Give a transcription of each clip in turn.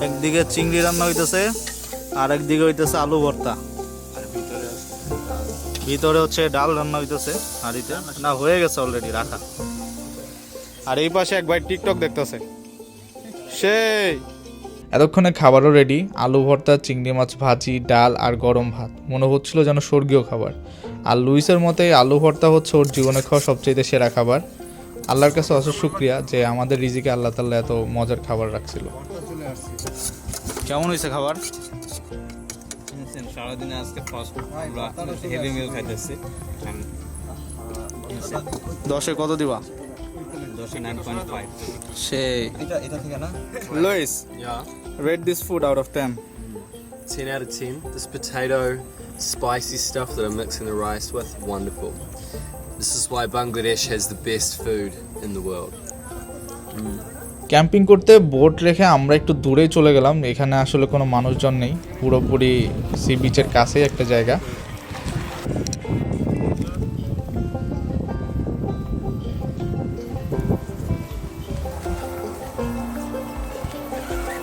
একদিকে চিংড়ি রান্না হইতেছে, আর একদিকে হইতেছে আলু ভর্তা। ভিতরে হচ্ছে ডাল রান্না হইতেছে হাঁড়িতে না, হয়ে গেছে অলরেডি রাখা। আর এই পাশে এক ভাই টিকটক দেখতেছে। সেই! এতক্ষণে খাবারও রেডি আলু ভর্তা, চিংড়ি মাছ ভাজি, ডাল আর গরম ভাত। মনে হচ্ছিল যেন স্বর্গীয় খাবার। আর লুইসের মতে আলু ভর্তা হচ্ছে ওর জীবনে খাওয়া সবচেয়ে সেরা খাবার। আল্লাহর কাছে অশেষ শুক্রিয়া যে আমাদের রিজিকে আল্লাহ তাল্লাহ এত মজার খাবার রাখছিল। কেমন হয়েছে খাবার? সারাদিনে আজকে ফার্স্ট আমরা হেভি মিল খাইতেছি। দশে কত দিবা? সেই এটা এটা থেকে না? Louis Yeah, rate this food out of ten 10 out of 10. This potato, spicy stuff that I'm mixing the rice with, wonderful. This is why Bangladesh has the best food in the world. Camping করতে boat রেখে আমরা একটু দূরে চলে গেলাম। এখানে আসলে কোনো মানুষজন নেই। পুরোপুরি সি বিচের কাছেই একটা জায়গা।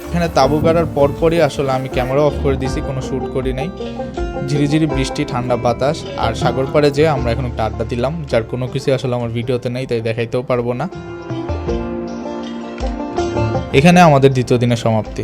এখানে তাবু গাড়ার পরপরই আসলে আমি ক্যামেরা অফ করে দিয়েছি, কোনো শ্যুট করি নাই। ঝিরিঝিরি বৃষ্টি, ঠান্ডা বাতাস, আর সাগর পাড়ে যেয়ে আমরা এখন একটা আড্ডা দিলাম, যার কোনো কিছু আসলে আমার ভিডিওতে নেই, তাই দেখাইতেও পারব না। এখানে আমাদের দ্বিতীয় দিনের সমাপ্তি।